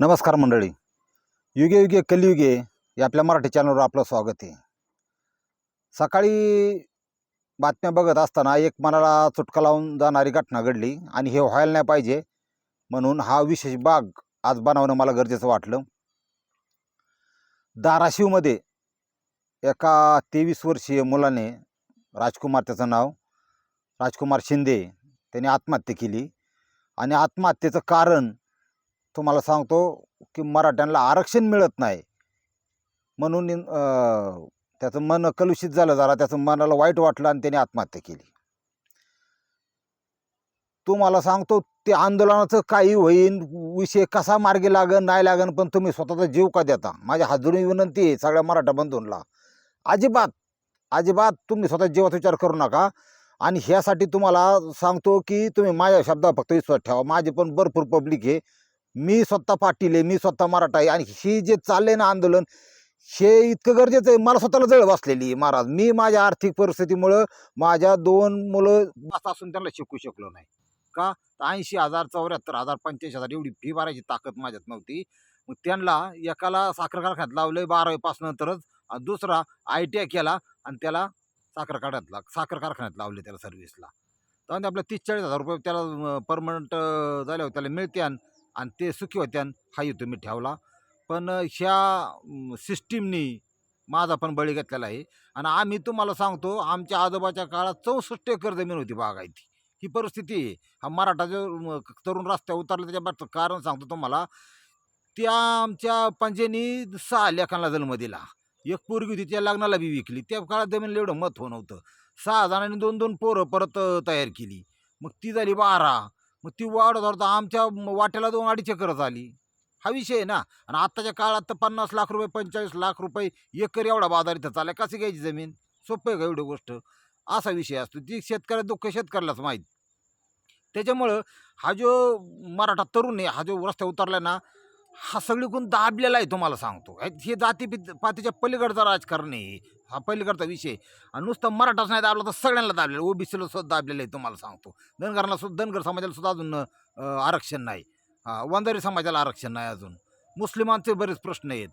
नमस्कार मंडळी. युगे युगे कलियुगे या आपल्या मराठी चॅनलवर आपलं स्वागत आहे. सकाळी बातम्या बघत असताना एक मनाला चुटका लावून जाणारी घटना घडली आणि हे व्हायला नाही पाहिजे म्हणून हा विशेष बाग आज बनवणं मला गरजेचं वाटलं. धाराशिवमध्ये एका तेवीस वर्षीय मुलाने राजकुमार त्याचं नाव राजकुमार शिंदे त्याने आत्महत्या केली. आणि आत्महत्येचं कारण तुम्हाला सांगतो की मराठ्यांना आरक्षण मिळत नाही. म्हणून त्याचं मन कलुषित झालं जरा त्याचं मनाला वाईट वाटलं आणि त्याने आत्महत्या केली. तुम्हाला सांगतो ते आंदोलनाचं काही होईन विषय कसा मार्गी लागन नाही लागन पण तुम्ही स्वतःचा जीव का देता? माझ्या हातजोडी विनंती आहे सगळ्या मराठा बंधूंना. अजिबात अजिबात तुम्ही स्वतः जीवाचा विचार करू नका. आणि ह्यासाठी तुम्हाला सांगतो की तुम्ही माझ्या शब्दावर फक्त विश्वास ठेवा. माझे पण भरपूर पब्लिक आहे. मी स्वतः पाटील आहे मी स्वतः मराठा आहे आणि हे जे चाललंय ना आंदोलन हे इतकं गरजेचं आहे. मला स्वतःला जळ बसलेली आहे महाराज. मी माझ्या आर्थिक परिस्थितीमुळं माझ्या दोन मुलं बस असून त्यांना शिकू शकलो नाही. का? ऐंशी हजार चौऱ्याहत्तर हजार पंच्याऐंशी हजार एवढी फी भरायची ताकद माझ्यात नव्हती. मग त्यांना एकाला साखर कारखान्यात लावलं बारावीपासून नंतरच आणि दुसरा आय टी आय केला आणि त्याला साखर कारखान्यात साखर कारखान्यात लावले त्याला सर्व्हिसला तर आपल्या तीस चाळीस हजार रुपये त्याला परमनंट झाल्यावर त्याला मिळते आणि आणि ते सुखी होत्यान हा युद्ध मी ठेवला. पण ह्या सिस्टीमनी माझा पण बळी घेतलेला आहे. आणि आम्ही तुम्हाला सांगतो आमच्या आजोबाच्या काळात चौसष्ट एकर जमीन होती बागायती. ही परिस्थिती आहे. हा मराठा जो तरुण रस्त्यावर उतरला त्याच्या कारण सांगतो तुम्हाला. त्या आमच्या पंजेनी सहा लेखांना जन्म दिला. एक पोरगी होती त्या लग्नाला बी विकली. त्या काळात जमिनीला एवढं मत होत नव्हतं. सहा जणांनी दोन दोन पोरं परत तयार केली. मग ती झाली बारा. मग ती वाढत वाढत आमच्या वाट्याला दोन अडीच एकर आली हा विषय आहे ना. आणि आत्ताच्या काळात तर पन्नास लाख रुपये पंचेचाळीस लाख रुपये एकर एवढा बाजार इथं चालला कशी घ्यायची जमीन? सोपं आहे का एवढी गोष्ट? असा विषय असतो. ती शेतकऱ्या दुःख शेतकऱ्यालाच माहीत. त्याच्यामुळं हा जो मराठा तरुण आहे हा जो रस्ता उतरला ना हा सगळीकडून दाबलेला आहे तुम्हाला सांगतो. हे- हे जाती पातीच्या पलीकडचा राजकारण आहे. हा पहिलीकडचा विषय. आणि नुसतं मराठाच नाही दाबला तर सगळ्यांना दाबलेलं. ओबीसीला सुद्धा दाबलेलं आहे तुम्हाला सांगतो. धनगरांना सुद्धा धनगर समाजाला सुद्धा अजून आरक्षण नाही. हा वंजारी समाजाला आरक्षण नाही अजून. मुस्लिमांचे बरेच प्रश्न आहेत.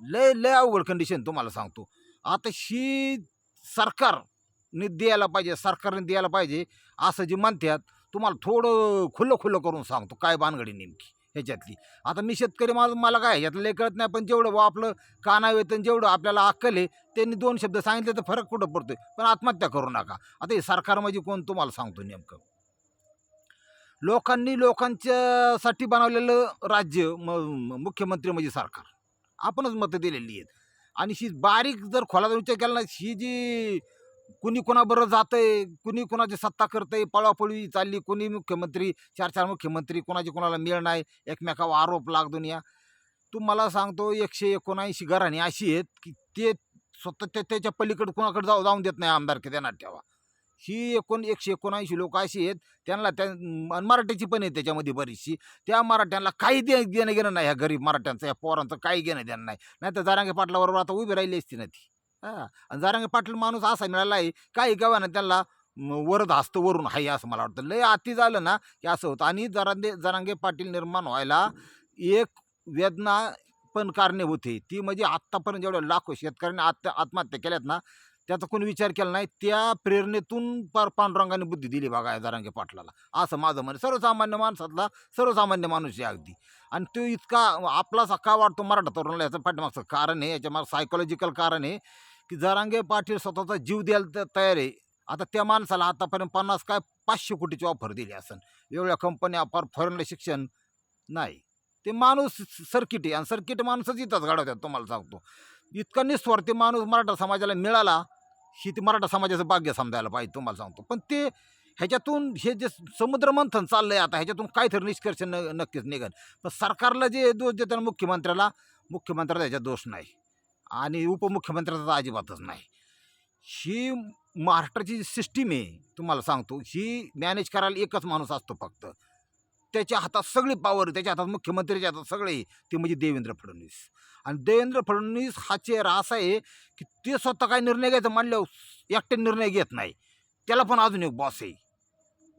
लय लय अवघड कंडिशन तुम्हाला सांगतो. आता ही सरकारने द्यायला पाहिजे सरकारने द्यायला पाहिजे असं जे म्हणतात तुम्हाला थोडं खुलं खुलं करून सांगतो. काय बानगडी नेमकी? ह्याच्यातली. आता मी शेतकरी माझं मला काय ह्याच्यातलं कळत नाही पण जेवढं बुवा आपलं कानावेतन जेवढं आपल्याला अक्कल आहे त्यांनी दोन शब्द सांगितले तर फरक कुठं पडतोय? पण आत्महत्या करू नका. आता हे सरकार म्हणजे कोण तुम्हाला सांगतो नेमकं? लोकांनी लोकांच्यासाठी बनवलेलं राज्य म म- मुख्यमंत्री म्हणजे सरकार. आपणच मतं दिलेली आहेत. आणि ही बारीक जर खोलाचा विचार केला ना ही जी कुणी कुणाबरोबर जातंय कुणी कुणाची सत्ता करतंय पळापळी चालली कुणी मुख्यमंत्री चार चार मुख्यमंत्री कोणाची कोणाला मिळ नाही एकमेकावर आरोप लाग दुनिया. तुम्हाला सांगतो एकशे एकोणऐंशी घराणी अशी आहेत की ते स्वतः त्या त्याच्या पलीकडे कोणाकडे जाऊ जाऊन देत नाही आमदार की त्यांना ठेवा. ही एकोण एकशे एकोणऐंशी लोक अशी आहेत त्यांना त्या मराठीची पण आहे त्याच्यामध्ये बरीचशी. त्या मराठ्यांना काही दे देणं घेणं नाही ह्या गरीब मराठ्यांचं या पोरांचं काही घेणं देणं नाही. नाही तर जारांगे पाटलाबरोबर आता उभी राहिली असती ना ती. हां. आणि जारांगे पाटील माणूस असा मिळाला आहे काही गावानं त्याला म, वरद हस्त वरून आहे असं मला वाटतं. लय अति झालं ना की असं होतं. आणि जरांगे जरांगे पाटील निर्माण व्हायला एक वेदना पण कारणे होते. ती म्हणजे आत्तापर्यंत जेवढ्या लाखो शेतकऱ्यांनी आत्म आत्महत्या केल्यात ना त्याचा कोणी विचार केला नाही. त्या प्रेरणेतून पार पांडुरंगाने बुद्धी दिली बघा या जरांगे पाटलाला. असं माझं म्हणे सर्वसामान्य माणसातला सर्वसामान्य माणूस आहे अगदी. आणि तो इतका आपलासा का वाटतो मराठा तरुणाला याचं पाठीमागचं कारण आहे याच्या मागं सायकोलॉजिकल कारण आहे. की जरांगे पाटील स्वतःचा जीव द्यायला तर तयार आहे. आता त्या माणसाला आतापर्यंत पन्नास काय पाचशे कोटीची ऑफर दिली असन. एवढ्या कंपन्या फार फॉरेनला शिक्षण नाही. ते माणूस सर्किट आहे आणि सर्किट माणूसच इथंच घडवतात तुम्हाला सांगतो. इतका निस्वार्थी माणूस मराठा समाजाला मिळाला ही ती मराठा समाजाचं भाग्य समजायला पाहिजे तुम्हाला सांगतो. पण ते ह्याच्यातून हे जे समुद्र मंथन आहे आता ह्याच्यातून काहीतरी निष्कर्ष न नक्कीच निघेल. पण सरकारला जे दोष देताना मुख्यमंत्र्याला मुख्यमंत्र्याला ह्याच्यात दोष नाही. आणि उपमुख्यमंत्र्याचा तर अजिबातच नाही. ही महाराष्ट्राची जी सिस्टीम आहे तुम्हाला सांगतो. ही मॅनेज करायला एकच माणूस असतो फक्त. त्याच्या हातात सगळी पावर त्याच्या हातात मुख्यमंत्र्याच्या हातात सगळे ते म्हणजे देवेंद्र फडणवीस. आणि देवेंद्र फडणवीस हा चेहरा असा आहे की ते स्वतः काय निर्णय घ्यायचं म्हणल्यावर एकटे निर्णय घेत नाही. त्याला पण अजून एक बॉस आहे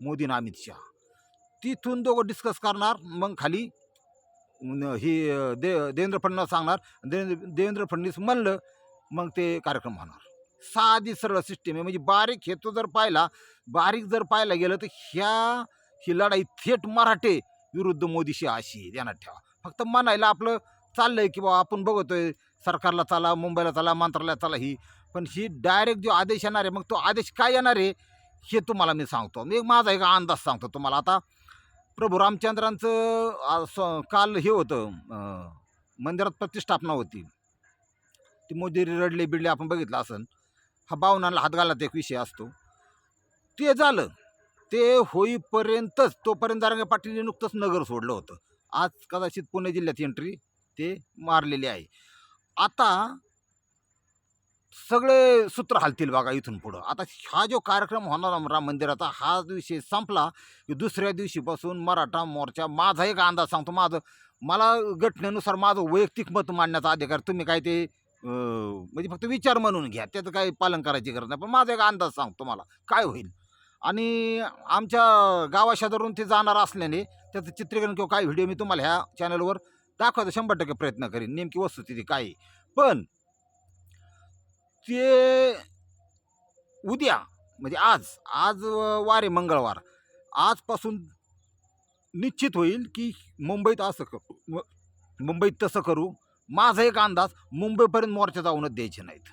मोदी अमित शहा. तिथून दोघं डिस्कस करणार मग खाली ही दे देवेंद्र फडणवीस सांगणार. देवेंद्र देवेंद्र फडणवीस म्हणलं मग ते कार्यक्रम होणार. साधी सरळ सिस्टीम आहे. म्हणजे बारीक हेतू जर पाहिला बारीक जर पाहायला गेलं तर ह्या ही लढाई थेट मराठे विरुद्ध मोदीशी अशी ध्यानात ठेवा. फक्त म्हणायला आपलं चाललंय की बाबा आपण बघतोय सरकारला चला मुंबईला चला मंत्रालयात चला ही. पण ही डायरेक्ट जो आदेश येणार आहे मग तो आदेश काय येणार आहे हे तुम्हाला मी सांगतो. मी माझा एक अंदाज सांगतो तुम्हाला. आता प्रभू रामचंद्रांचं स- काल हे होतं मंदिरात प्रतिष्ठापना होती. ती मोदी रडले बिडले आपण बघितलं असन. हा बावनाला हात घालण्यात एक विषय असतो. ते झालं. ते होईपर्यंतच तोपर्यंत दारंगे पाटील नुकतंच नगर सोडलं होतं. आज कदाचित पुणे जिल्ह्यात एंट्री ते मारलेली आहे. आता सगळे सूत्र हालतील बघा इथून पुढं. आता हा जो कार्यक्रम होणार राम मंदिराचा हा विषय संपला की दुसऱ्या दिवशीपासून मराठा मोर्चा माझा एक अंदाज सांगतो माझं मला घटनेनुसार माझं वैयक्तिक मत मांडण्याचा अधिकार तुम्ही काय ते म्हणजे फक्त विचार म्हणून घ्या त्याचं काही पालन करायची गरज नाही पण माझा एक अंदाज सांगतो मला काय होईल? आणि आमच्या गावाशेजारून ते जाणार असल्याने त्याचं चित्रीकरण किंवा काही व्हिडिओ मी तुम्हाला ह्या चॅनलवर दाखवायचा शंभर टक्के प्रयत्न करीन नेमकी वस्तुस्थिती काय पण ते उद्या म्हणजे आज आज वार आहे मंगळवार. आजपासून निश्चित होईल की मुंबईत असं करू मुंबईत तसं करू. माझा एक अंदाज मुंबईपर्यंत मोर्चा जाऊनच द्यायचे नाहीत.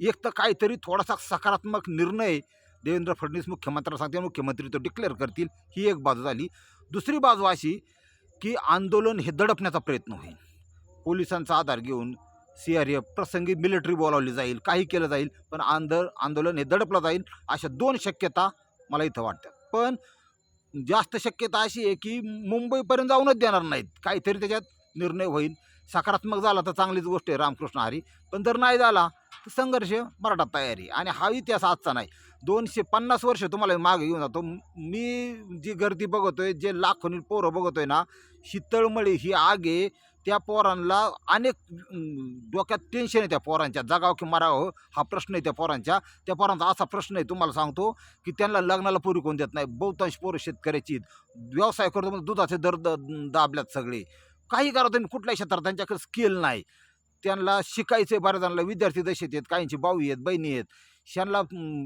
एक तर काहीतरी थोडासा सकारात्मक निर्णय देवेंद्र फडणवीस मुख्यमंत्र्यांना सांगते मुख्यमंत्री तो डिक्लेअर करतील ही एक बाजू झाली. दुसरी बाजू अशी की आंदोलन हे दडपण्याचा प्रयत्न होईल. पोलिसांचा आधार घेऊन सी आर एफ प्रसंगी मिलिटरी बोलावली जाईल काही केलं जाईल पण आंदोल आंदोलन हे दडपलं जाईल अशा दोन शक्यता मला इथं वाटतात. पण जास्त शक्यता अशी आहे की मुंबईपर्यंत जाऊनच देणार नाहीत. काहीतरी त्याच्यात निर्णय होईल. सकारात्मक झाला तर चांगलीच गोष्ट आहे रामकृष्ण हरी. पण जर नाही झाला तर संघर्ष मराठा तयारी. आणि हा इतिहास आजचा नाही. दोनशे पन्नास वर्ष तुम्हाला मागे घेऊन जातो. मी जी गर्दी बघतोय जे लाखोनी पोरं बघतोय ना ही तळमळी ही आगे त्या पोरांना अनेक डोक्यात टेन्शन आहे त्या पोरांच्या. जगाव की मरावं हो, हा प्रश्न आहे त्या पोरांच्या. त्या पोरांचा असा प्रश्न आहे तुम्हाला सांगतो की त्यांना लग्नाला पुरी कोण देत नाही. बहुतांश पोरं शेतकऱ्याची व्यवसाय करतो म्हणजे दुधाचे दर द- दाबल्यात सगळे. काही करा तुम्ही कुठल्याही क्षेत्रात त्यांच्याकडे स्किल नाही. त्यांना शिकायचे बऱ्याच जणांना. विद्यार्थी दशेत आहेत काहींची भाऊ आहेत बहिणी आहेत. त्यांना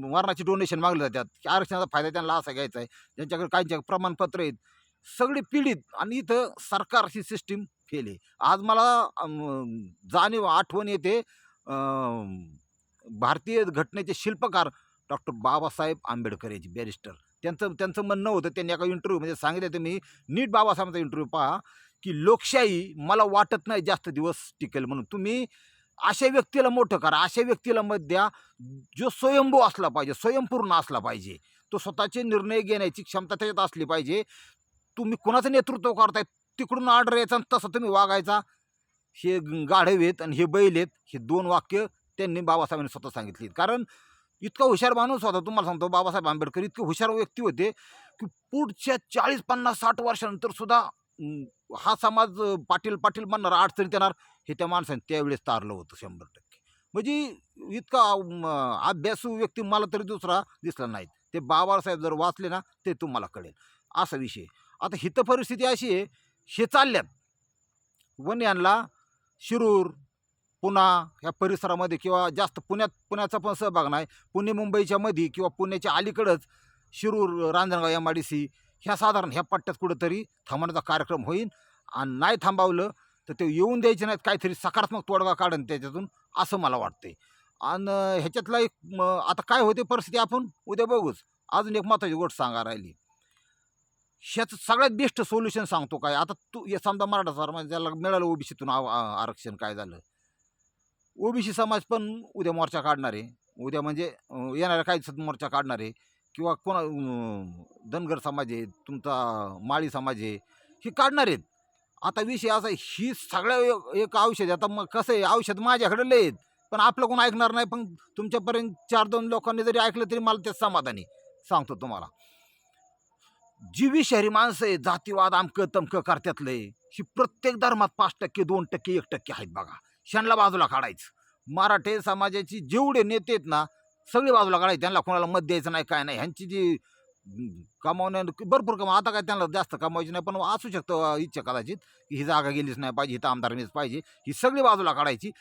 मरणाचे डोनेशन मागले जातात. की आरक्षणाचा फायदा त्यांना असा घ्यायचा आहे. ज्यांच्याकडे काहींच्या प्रमाणपत्र आहेत. सगळी पीडित आणि इथं सरकारची सिस्टीम केले. आज मला जाणीव आठवण येते भारतीय घटनेचे शिल्पकार डॉक्टर बाबासाहेब आंबेडकर याची बॅरिस्टर. त्यांचं त्यांचं म्हणणं होतं त्यांनी एका इंटरव्ह्यूमध्ये सांगितलं तुम्ही नीट बाबासाहेबांचा इंटरव्ह्यू पहा की लोकशाही मला वाटत नाही जास्त दिवस टिकेल म्हणून. तुम्ही अशा व्यक्तीला मोठं करा अशा व्यक्तीला मत द्या जो स्वयंभू असला पाहिजे स्वयंपूर्ण असला पाहिजे. तो स्वतःचे निर्णय घेण्याची क्षमता त्याच्यात असली पाहिजे. तुम्ही कुणाचं नेतृत्व करताय तिकडून ऑर्डर यायचा आणि तसं तुम्ही वागायचा. हे गाढव आहेत आणि हे बैल आहेत हे दोन वाक्य त्यांनी बाबासाहेबांनी स्वतः सांगितली कारण इतका हुशार माणूस होता तुम्हाला सांगतो बाबासाहेब आंबेडकर इतके हुशार व्यक्ती होते की पुढच्या चाळीस पन्नास साठ वर्षानंतर सुद्धा हा समाज पाटील पाटील म्हणणार अडचणीत येणार हे त्या माणसाने त्यावेळेस तारलं होतं शंभर टक्के. म्हणजे इतका अभ्यासू व्यक्ती मला तरी दुसरा दिसला नाही ते बाबासाहेब जर वाचले ना ते तुम्हाला कळेल. असा विषय. आता हित परिस्थिती अशी आहे हे चालल्यात. वन्यांना शिरूर पुणा ह्या परिसरामध्ये किंवा जास्त पुण्यात पुण्याचा पण सहभाग नाही. पुणे मुंबईच्या मध्ये किंवा पुण्याच्या अलीकडंच Shirur Ranjangaon M I D C ह्या साधारण ह्या पट्ट्यात कुठंतरी थांबण्याचा कार्यक्रम होईल. आणि नाही थांबवलं तर ते येऊन द्यायचे नाहीत काहीतरी सकारात्मक तोडगा काढन त्याच्यातून असं मला वाटतंय. आणि ह्याच्यातला एक आता काय होते परिस्थिती आपण? उद्या बघूच. अजून एक महत्त्वाची गोष्ट सांगा राहिली. ह्याचं सगळ्यात बेस्ट सोल्युशन सांगतो काय? आता तू हे समजा मराठा समाज ज्याला मिळालं ओबीसीतून आरक्षण काय झालं? ओबीसी समाज पण उद्या मोर्चा काढणार आहे. उद्या म्हणजे येणाऱ्या काही दिवसात मोर्चा काढणार आहे. किंवा कोणा धनगर समाज आहे तुमचा माळी समाज आहे हे काढणार आहेत. आता विषय असा ही सगळ्या एक- औषध आहे. आता मग कसं आहे औषध माझ्याकडे लय आहेत. पण आपलं कोण ऐकणार नाही पण तुमच्यापर्यंत चार दोन लोकांनी जरी ऐकलं तरी मला ते समाधानी सांगतो तुम्हाला. जी विषारी माणसं आहे जातीवाद आमकं तमकं करत्यातलं आहे ही प्रत्येक धर्मात पाच टक्के दोन टक्के एक टक्के आहेत बघा. शनला बाजूला काढायचं. मराठे समाजाची जेवढे नेते आहेत ना सगळे बाजूला काढायचे. त्यांना कोणाला मत द्यायचं नाही काय नाही. ह्यांची जी कमावण्या भरपूर कमा आता काय त्यांना जास्त कमावायची नाही पण असू शकतं इच्छा कदाचित की ही जागा गेलीच नाही पाहिजे इथं आमदार मीच पाहिजे. ही सगळी बाजूला काढायची.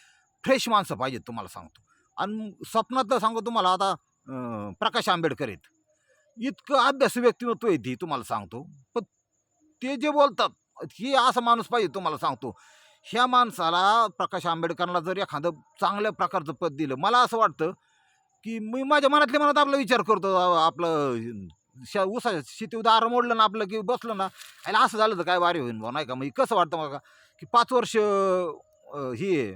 फ्रेश माणसं पाहिजेत तुम्हाला सांगतो. आणि स्वप्नात सांगतो तुम्हाला आता प्रकाश आंबेडकर आहेत. इतकं अभ्यास व्यक्तिमत्व आहे ती तुम्हाला सांगतो. पण ते जे बोलतात ही असा माणूस पाहिजे तुम्हाला सांगतो. ह्या माणसाला प्रकाश आंबेडकरांना जर एखादं चांगल्या प्रकारचं पद दिलं मला असं वाटतं की मी माझ्या मनातल्या मनात आपला विचार करतो आपलं श उसा शेती दार मोडलं ना आपलं की बसलं ना आणि असं झालं तर काय वारे होईल भाऊ नाही का? मग कसं वाटतं मला की पाच वर्ष हे ही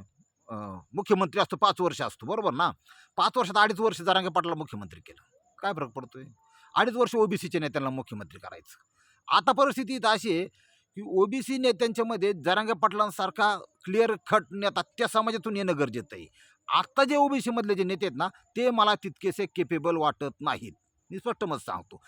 मुख्यमंत्री असतो पाच वर्ष असतो बरोबर ना? पाच वर्षात अडीच वर्ष जरांगे पाटला मुख्यमंत्री केलं. काय फरक पडतोय? अडीच वर्ष ओबीसीच्या नेत्यांना मुख्यमंत्री करायचं. आता परिस्थिती अशी आहे की ओबीसी नेत्यांच्यामध्ये जरांगे पाटलांसारखा क्लिअर कट नेता त्या समाजातून येणं गरजेचं आहे. आत्ता जे ओबीसीमधले जे नेते आहेत ना ते मला तितकेसे केपेबल वाटत नाहीत. मी स्पष्ट मत सांगतो.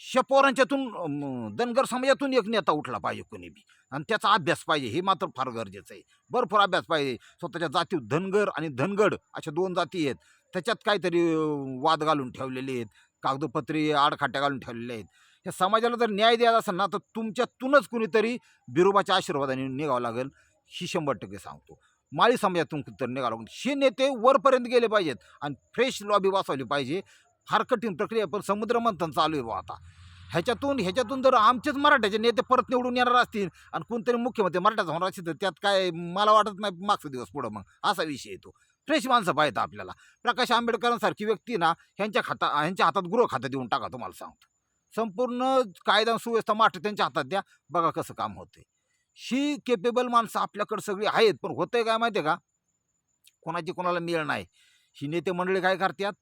शपोरांच्यातून धनगर समाजातून एक नेता उठला पाहिजे कोणी बी. आणि त्याचा अभ्यास पाहिजे हे मात्र फार गरजेचं आहे. भरपूर अभ्यास पाहिजे. स्वतःच्या जाती धनगर आणि धनगड अशा दोन जाती आहेत. त्याच्यात काहीतरी वाद घालून ठेवलेले आहेत. कागदोपत्री आडखाट्या घालून ठेवलेले आहेत. या समाजाला जर न्याय द्यायचा असेल ना तर तुमच्यातूनच कुणीतरी बिरोबाच्या आशीर्वादाने निघावं लागेल ही शंभर टक्के सांगतो. माळी समाजातून तर निघावं लागेल. हे नेते वरपर्यंत गेले पाहिजेत आणि फ्रेश लॉबी वाचवली पाहिजे. फार कठीण प्रक्रिया पण समुद्र मंथन चालू आहे आता. ह्याच्यातून ह्याच्यातून जर आमचेच मराठ्याचे नेते परत निवडून येणार असतील आणि कोणतरी मुख्यमंत्री मराठ्याचा होणार असेल तर त्यात काय मला वाटत नाही मागचा दिवस पुढं मग असा विषय येतो फ्रेश माणसं पाहिजे आपल्याला. प्रकाश आंबेडकरांसारखी व्यक्ती ना ह्यांच्या खाता ह्यांच्या हातात गृह खातं देऊन टाका तुम्हाला सांगतो. संपूर्ण कायदा सुव्यवस्था माठ त्यांच्या हातात द्या. बघा कसं काम होते ही केपेबल माणसं आपल्याकडे सगळी आहेत पण होतंय काय माहिती आहे का? कोणाची कोणाला मिळ नाही. ही नेते मंडळी काय करतात?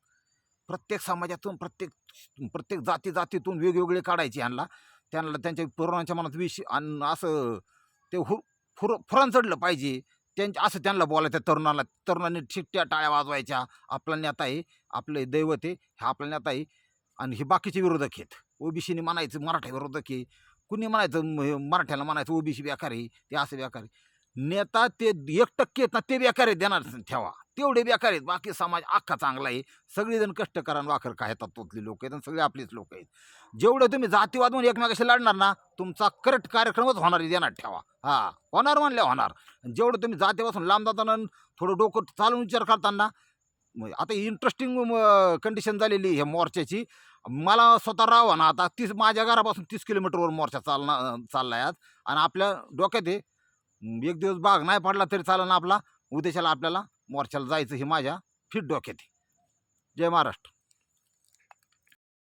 प्रत्येक समाजातून प्रत्येक प्रत्येक जाती जातीतून वेगवेगळे काढायचे यांना त्यांना त्यांच्या तरुणांच्या मनात विष आणि असं ते हु फुर फुरण चढलं पाहिजे. त्यांच्या असं त्यांना बोलायचं तरुणाला तरुणांनी ठिकट्या टाळ्या वाजवायच्या. आपला नेता आहे आपले दैवत आहे हा आपला नेता आहे आणि हे बाकीचे विरोधक आहेत. ओबीसीने म्हणायचं मराठा विरोधक आहे. कुणी म्हणायचं मराठ्याला म्हणायचं ओबीसी व्याकार आहे ते असं व्याकार आहे. नेता ते एक टक्के आहेत ना ते बेकार आहेत देणार ठेवा. तेवढे बेकार आहेत बाकी समाज अख्खा चांगला आहे. सगळेजण कष्ट आणि वाखर काय तोतले लोक आहेत आणि सगळे आपलेच लोक आहेत. जेवढं तुम्ही जातीवाद म्हणून एकमेकाशी लढणार ना तुमचा करेक्ट कार्यक्रमच होणार आहे देणार ठेवा. हा होणार म्हणल्या होणार. जेवढं तुम्ही जातीपासून लांब जाताना थोडं डोकं चालून विचार करताना मग आता इंटरेस्टिंग कंडिशन झालेली आहे ह्या मोर्चाची. मला स्वतः राहावं ना आता तीस माझ्या घरापासून तीस किलोमीटरवर मोर्चा चालना आहे आज. आणि आपल्या डोक्यात आहे एक दिवस बाग नाही पडला तरी चालेल ना आपला. उद्देशाला आपल्याला मोर्चाला जायचं हे माझ्या फिट डोक्यात आहे. जय महाराष्ट्र.